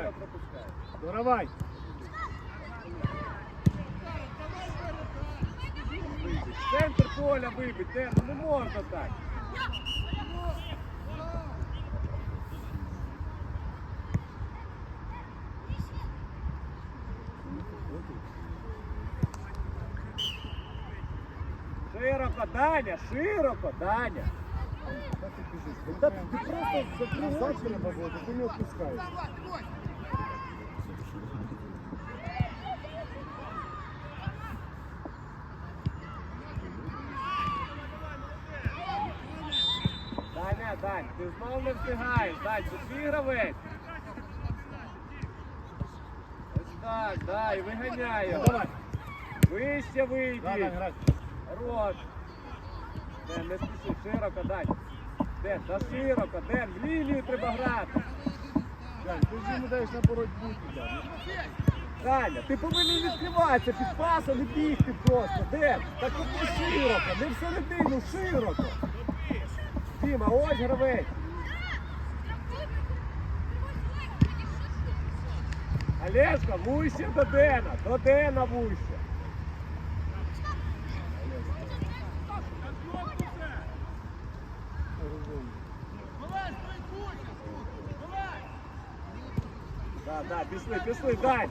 його пропускаєш. Доравай. Центр поля вибить, Ден, ну не можна так. Широко, Даня, широко, Даня. Ну, ти просто Назад очі. треба бути, не відпускаєш. Даня, Дань, ти знову не встигаєш, Дань, це твій гравець. Ось так, дай, виганяй його. Давай. Вище Да, вийди. Хорош. Не спіши, широко, Дань. Ден, та широко, Ден, в лінію треба грати. Дань, ти ж йому даєш на боротьбу туди. Даня, ти повинен відкриватися під пасом і бігти просто. Ден, так от широко, не всередину, широко. Діма, ось гравець. Олежка, вуще до Дена, до Дена вуще. Да, да, пішли, пішли, дай.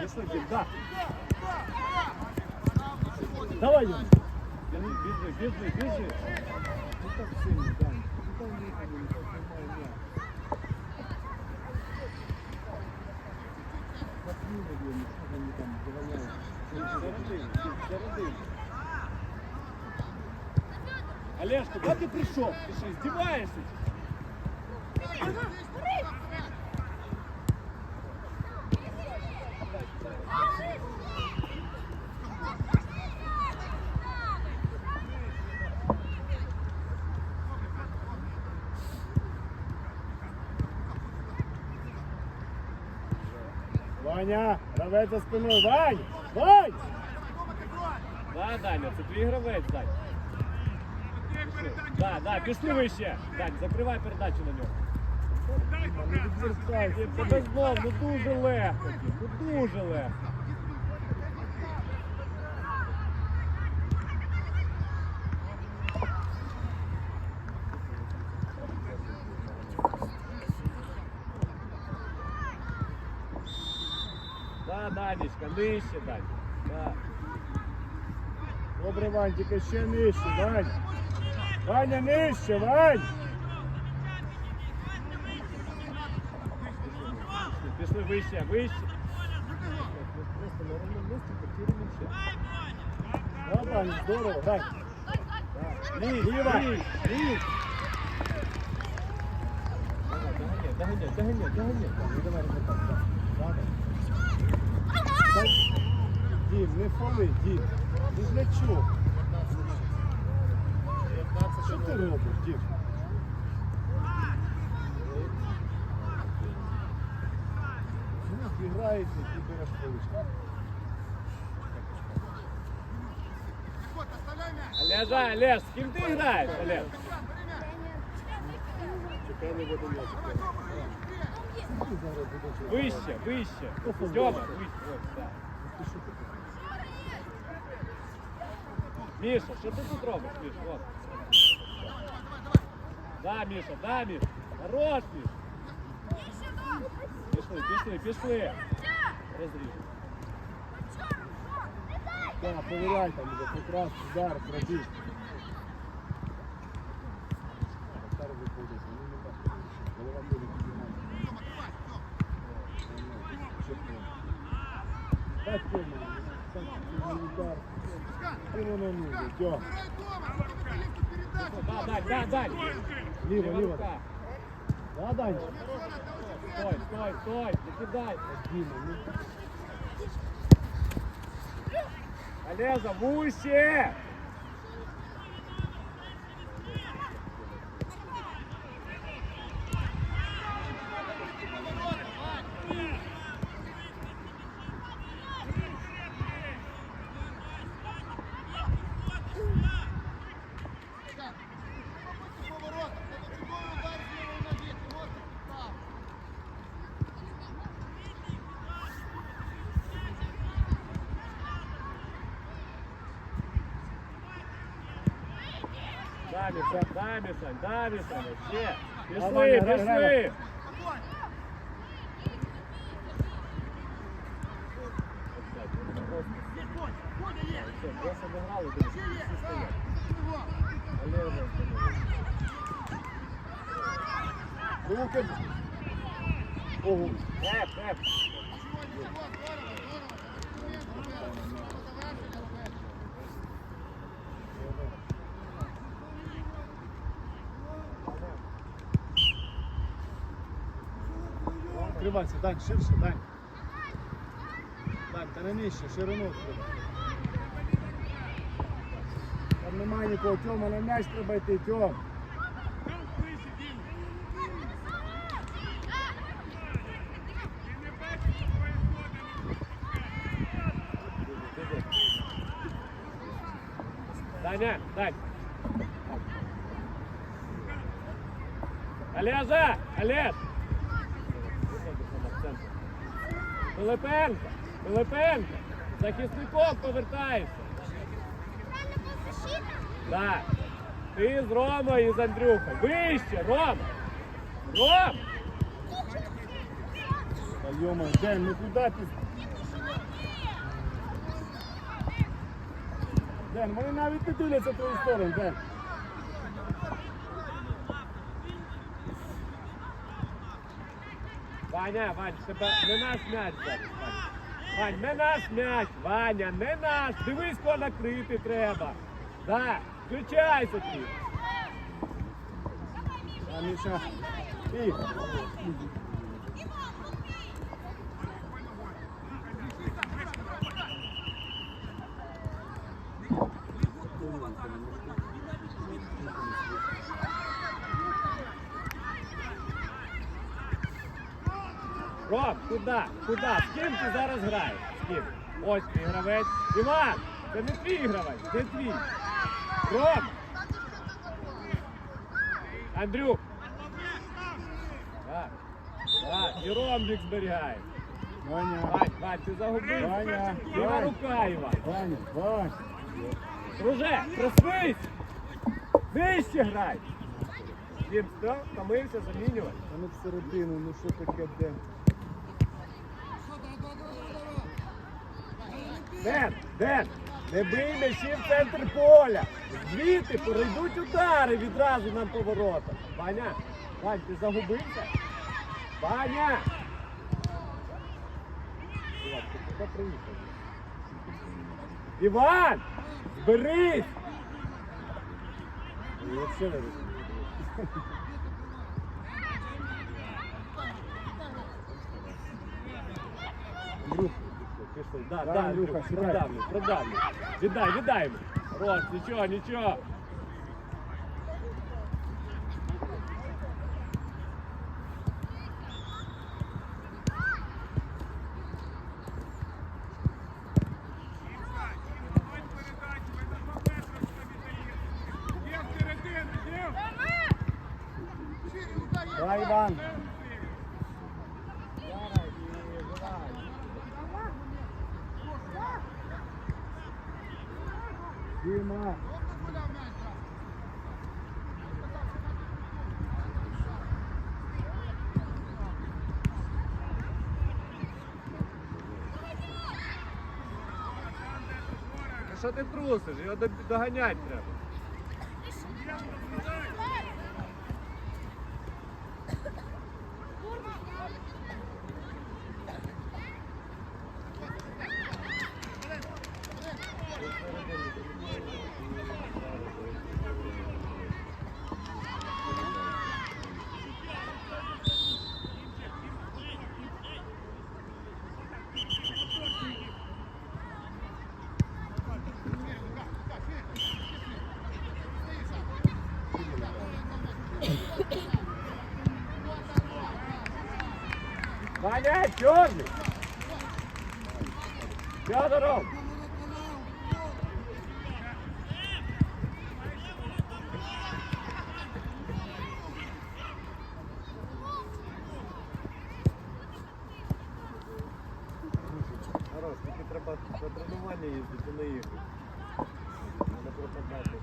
Пішли, Дім, да. Давай, Ян. Біжи, біжи, біжи, біжи. Не так сильно, Дань. Ну, там не буде, не так немає м'яч. Запни, наверное, що вони там доганяють. Середину, Дім, середину. Олежка, куди ти прийшов? Ти що, здіваєшся? Ваня, гравець за спиною. Вань! Вань! Да, Даня, це твій гравець, Дань. Да, да, пішли вище. Дань, закривай передачу на нього. Дай, ну дуже легко, ну дуже легко. нижче, Дань. Да. Добре, Вань, тільки ще нижче, Вань. Ваня, нижче, Вань! Пішли вище, вище. Просто на ровному місці потеряли м'яча. Да, Вань, здорово, грай. Лізь, Ліва. лізь, лізь. Давай, Доганяй, доганяй, доганяй, доганяй. Ну, давай, розвертайся. Дім, не фоли, Дім. Ну для чого? Що ти робиш, Дім? Ну, грається, ти береш поличку. Олежа, Олеж, з ким ти граєш, Олеж? Чекай, не буде м'ячика. Вище, вище. Тьома, вище. Міша, що ти тут робиш, Міш? От. Да, Міша, да, Міш. Хорош, Міш. Пішли, пішли, пішли. Розріж. Так, перевіряй там вже, якраз зараз робіть. Вратар виходить, вони не бачать. Голова полі піднімає. Ще хто? Так, Тьома, так, це не удар. Ти Тьом. Да, дай, да, дай. Ліво, ліво. Да, Дань. Стой, стой, стой, не кидай. Діма, ну. Олеза, дай, дай, Мішань, дай, Мішань, ще. Давай, Пішли, грай, грай. пішли. Все, просто обіграли, дивись, всі стоять. Олег, Руки. Ого. Еп, еп. Відкривайся, Дань, ширше, Дань. Дань, та не нижче, ширину. Там немає нікого, Тьома, на м'яч треба йти, Тьом. Даня, Дань. Олежа, Олеж. Пилипенко, Пилипенко. Захисником повертається. Да. Ти з Ромою і з Андрюхою. Вище, Рома. Ром! Та йома, Ден, ну куди ти? Ден, вони навіть не дивляться твою сторону, Ден. Ваня, Вань, тебе не наш м'яч зараз. Ваня. Вань, не наш м'яч, Ваня, не наш. Дивись, кого накрити треба. Да, включайся ти. А Міша. І. Ром, куди? Куди? З ким ти зараз граєш? З ким? Ось твій гравець. Іван, це не твій гравець, не твій. Ром! Андрюк! Так, так, і Ромбік зберігає. Ваня. Вань, Вань, ти загубив. Ваня, Ліва Вань. рука, Іван. Ваня, Вань. Друже, просвись! Нижче грай! Він що? Втомився замінювати. Ну всередину, ну що таке, Ден? Ден, Ден, не бий м'ячі в центр поля. Звідти перейдуть удари відразу нам поворота. Ваня, Вань, ти загубився? Ваня! Іван! Зберись! Я взагалі не розумію. Андрюх, Пішли. Да, Да, да, Андрюха, Андрюх, сідай. продавлю, продавлю. Віддай, віддай йому. Рос, нічого, нічого. Іван. Діма. Ну Що ти трусиш? Його до- доганять треба. Ваня, чорний! Федоров! Хорош, тільки треба на тренування їздити, не їхати. Треба пропадати.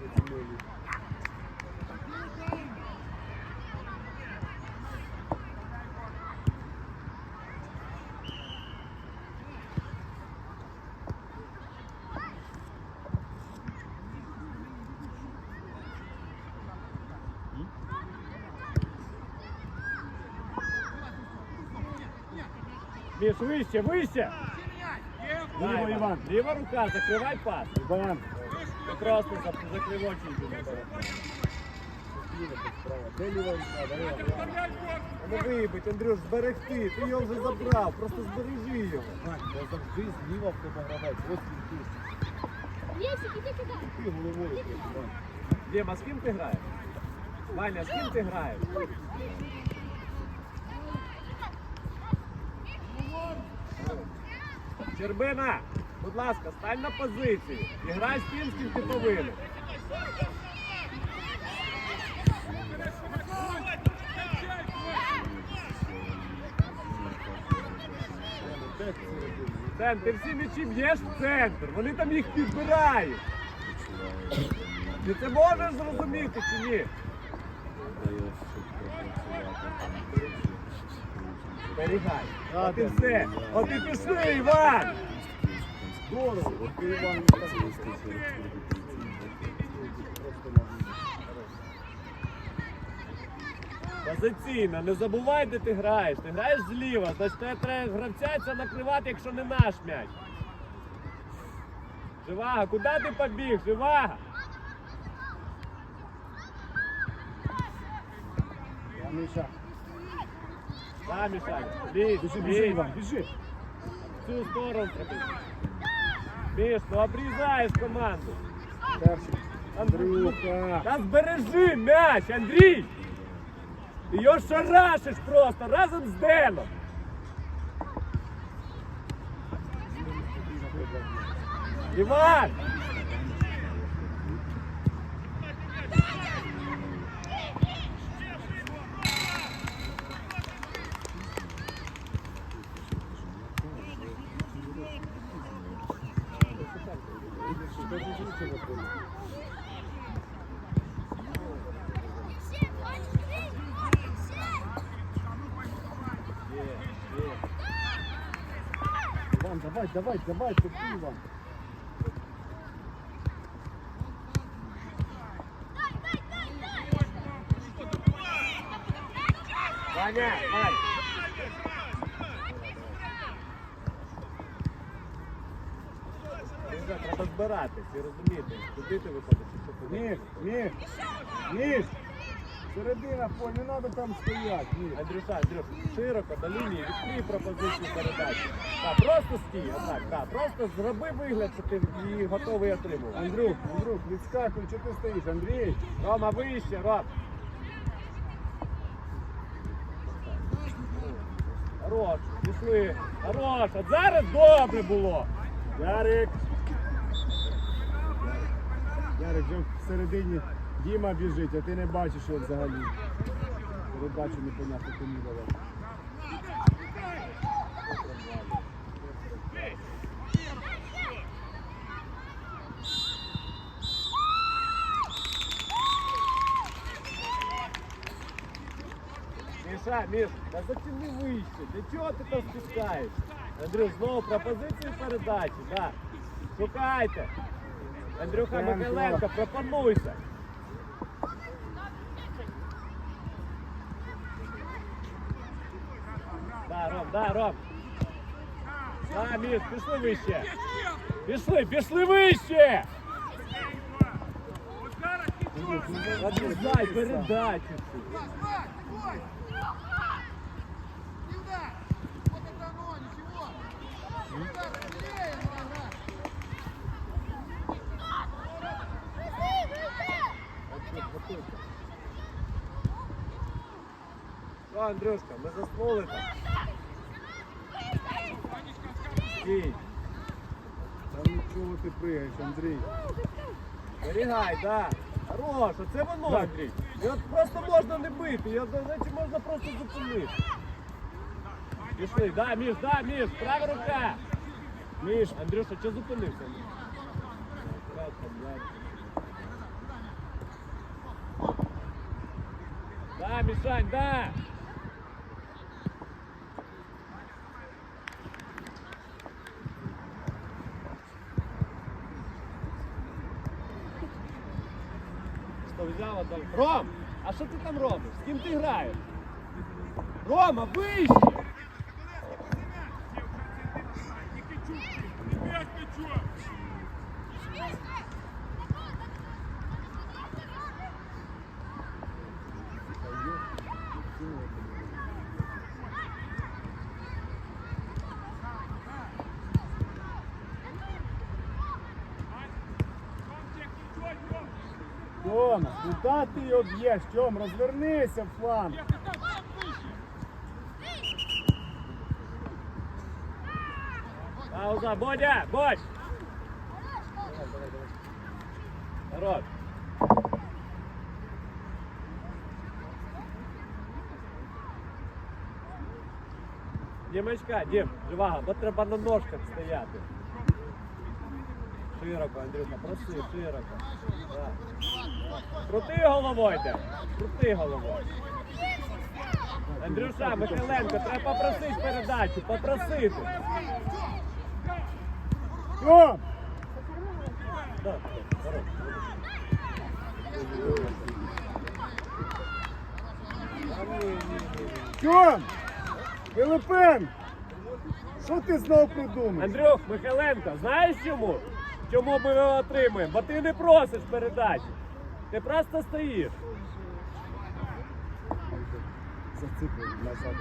Поцілили. Міш, вище, вище. Ліво, Іван. Ліва рука, закривай пас. Іван. Ти просто за- закрив очі. йди наперед. Ліво, тут справа. Де ліва рука? Давай. Не вибить, Андрюш, зберегти. Ти його вже забрав, просто збережи його. Бо завжди зліва в тебе гравець. Ось він тут. Лесик, иди сюда. Ти головою. Діма, з ким ти граєш? Ваня, з ким ти граєш? Щербина, будь ласка, стань на позицію і грай з тим, з ким ти повинен. Центр, всі м'ячі б'єш в центр, вони там їх підбирають. Ти це можеш зрозуміти чи ні? Зберігай. От і все. От і пішли, Іван. Здорово. От Іван, Позиційно, не забувай, де ти граєш. Ти граєш зліва, значить тебе треба гравця це накривати, якщо не наш м'яч. Живага, куди ти побіг? Живага! Я. Да, Мішаня, бій, Біжи, біжи, бій. Іван, біжи. В цю сторону треба. Міш, ну обрізаєш команду. Перший. Андрюха. Та збережи м'яч, Андрій! Ти його шарашиш просто разом з Деном. Іван! давай, давай, давай, тобі, Іван. Ваня, Вань! Ребята, Треба збиратись і розуміти, куди ти виходиш і що ти Міш, Міш, Міш. Середина поле, не треба там стояти. Міш. Андрюша, Андрюш, широко до лінії, відкрий пропозицію передачі. Так, просто стій, отак, так, просто зроби вигляд, що ти її готовий отримувати. Андрюх, Андрюх, відскакуй, що ти стоїш, Андрій? Рома, вище, Ром. Хорош, пішли. Хорош, от зараз добре було. Ярик. Ярик, вже всередині Діма біжить, а ти не бачиш його взагалі. Передачу непонятно кому давати. Міша, Міш, та затягни вище. Для чого ти там спускаєш? Андрюш, знову пропозицію передачі, так. Шукайте. Андрюха Михайленко, пропонуйся. Да, Ром, да, Ром. Да, Міш, пішли вище. Пішли, пішли вище! Обрізай передачу. цю. Що, Андрюшка, ми заснули там. Андрій. Та ну ти пригаєш, Андрій? Зберігай, так. Да. Хорош, це воно, Андрій. Його просто можна не бити, його знаєте, можна просто зупинити. Пішли, да, Міш, да, Міш, права рука. Міш, Андрюша, що зупинився? Да, Мішань, да. Ром, а що ти там робиш? З ким ти граєш? Рома, вище! Тьома, куди ти його б'єш? Тьом, розвернися в. Пауза, Бодя, Бодь! Народ. Дімочка, Дім, живага, бо треба на ножках стояти. Широко, Андрюха, проси, широко. Так. Крути головою, де. Крути головою. Андрюша, Михайленко, треба попросити передачу, попросити. Хорош. Тьом! Пилипен! Що ти знов придумав? Андрюх Михайленко, знаєш чому? Чому ми його отримуємо? Бо ти не просиш передачі. Ти просто стоїш. Зацикли назад.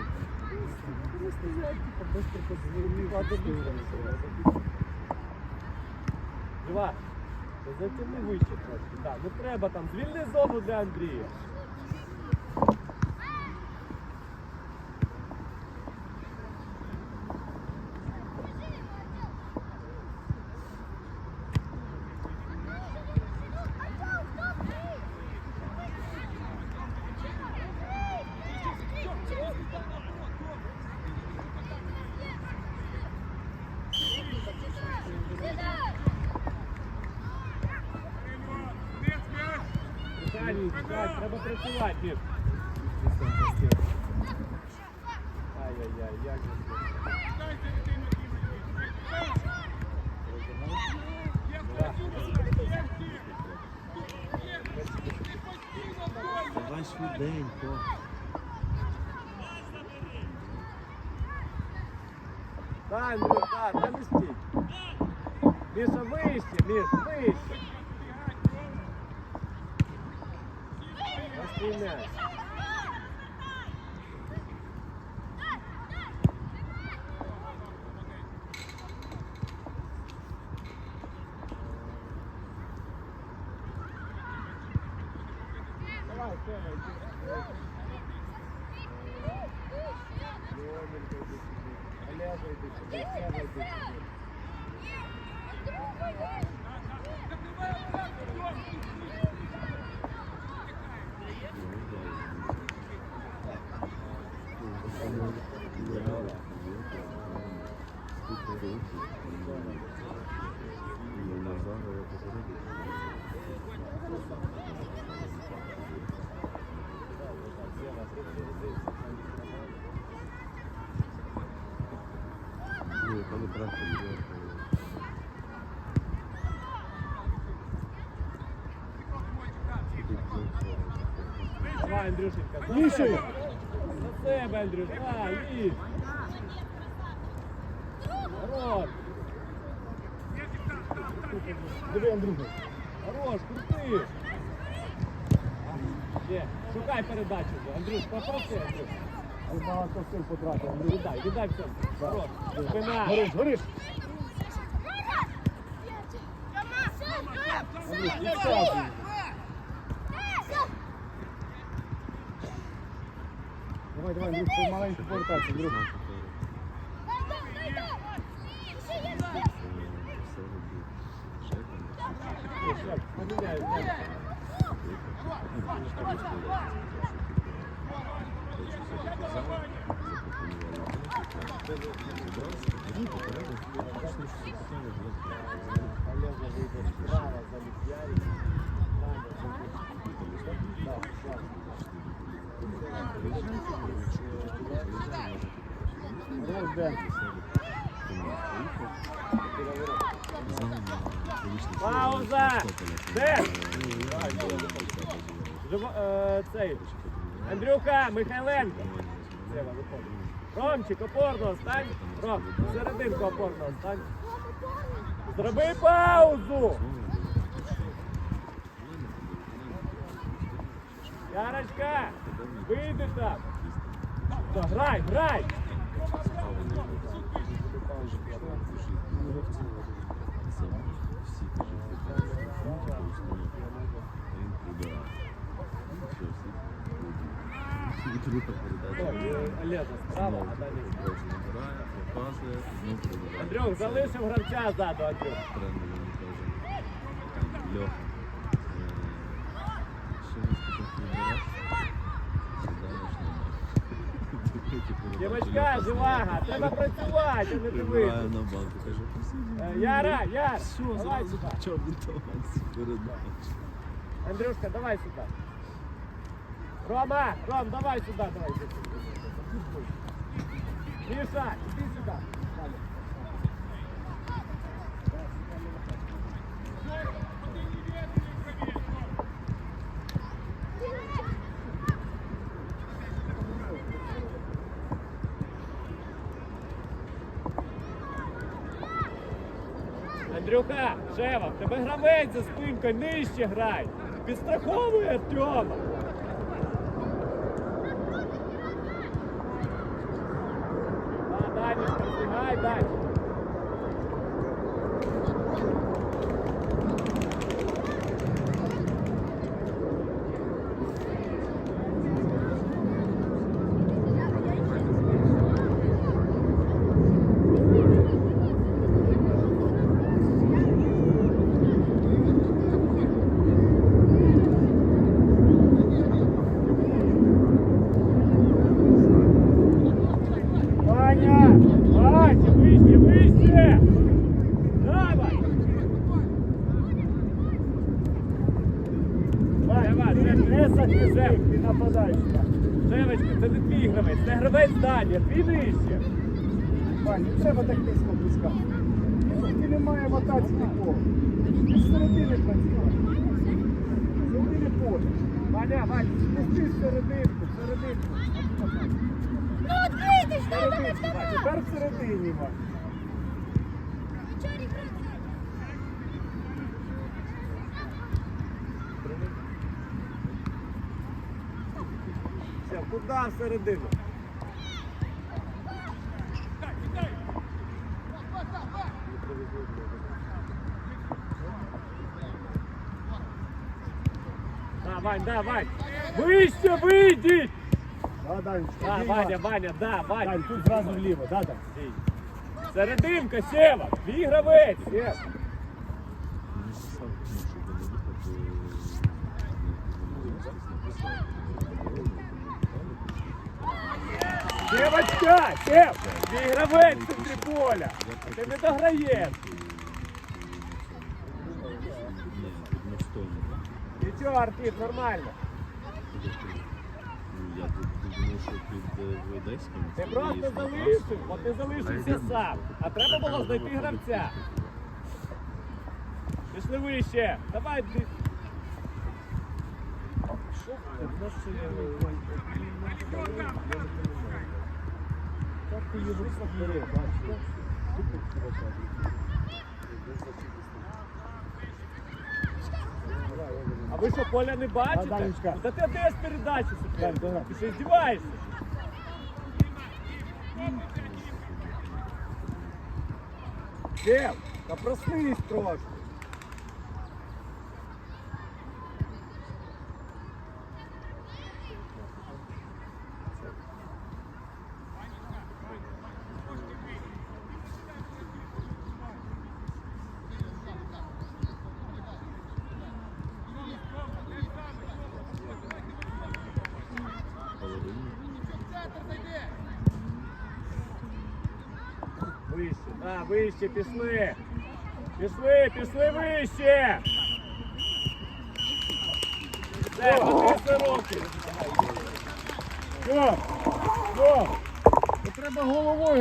Два. Та Затягни вище трошки. Так, не треба там. Звільни зону для Андрія. Михайлі, так, треба працювати. Ай-яй-яй, як же? Давай швиденько. Да, Андрюх, да, там і стій. Міша, вище, Міш, вище. Розстрій м'яч. Андрюшенька, за Міші! себе. За себе, Андрюш, давай, лізь. Хорош, Диви, Андрюха. хорош, крути. Є, шукай передачу вже, Андрюш, попроси, Андрюш. Ти багато сил потратив, Андрюха. Віддай, віддай все. Хорош, спина. Гориш, гориш. Андрюш, відказуй. Давай, давай, Андрюх, помаленьку повертайся, Андрюха. Все, поміняю, м'яч. Олежа вийде справа, Пауза! Де? Е, Цей. Андрюха, Михайленко. Сева, виходить. Ромчик, опорно стань. Ром, серединку опорно стань. Зроби паузу! Ярочка, вийди там. Грай, грай! Андрюх, залишив гравця ззаду, Андрюх. Льоха. Дівочка, живага, треба працювати, а не дивитися. на банку, кажу, Е, Яра, Яр, Все, давай сюди. чорний талант передачі. Андрюшка, давай сюди. Рома, Ром, давай сюди, давай. Миша, іди сюда. Андрюха, Шева, в тебе гравець за спинкою, нижче грай. Підстраховуй Артема. Да, Даня, пробігай далі. Ваня! Ваня, вище, вище! Давай! Давай, давай, це не захисем, ти нападаєш. Шевочка, це не твій гравець, це гравець Даня, твій нижче. Вань, не треба так низько пускати. Ти немає мотати нікого. Ти з середини працював. З середини поля. Ваня, Ваня, спусти в серединку, серединку. Ну відкрийтесь, що Серединку, Вань, тепер всередині. Чорі, Все, куди в Вань, да, Вань. Вище вийдіть! Да, Данечка, Да. Ваня, Ваня, да, Ваня. Дань, тут зразу вліво, да, Дань? Стій. Серединка, Сева, твій гравець. Їхати. Девочка, Сев, твій гравець в центрі поля. А ти не дограєш. Нічого, Артит, нормально. Ну, Я тут думав, що під е, Ти просто залишив, бо ти залишився сам. А треба було знайти гравця. Пішли вище. Давай. Що Так ти її висадили, бачиш? Кидати. А ви що, поля не бачите? Да, Данечка. Та ти десь передачі Дань, собі. давай. Ти що здіваєшся? Дев, та проснись трошки. Половину. Вище, да, вище, пішли. Пішли, пішли вище. Все, по 30 років. Все, все. Треба головою.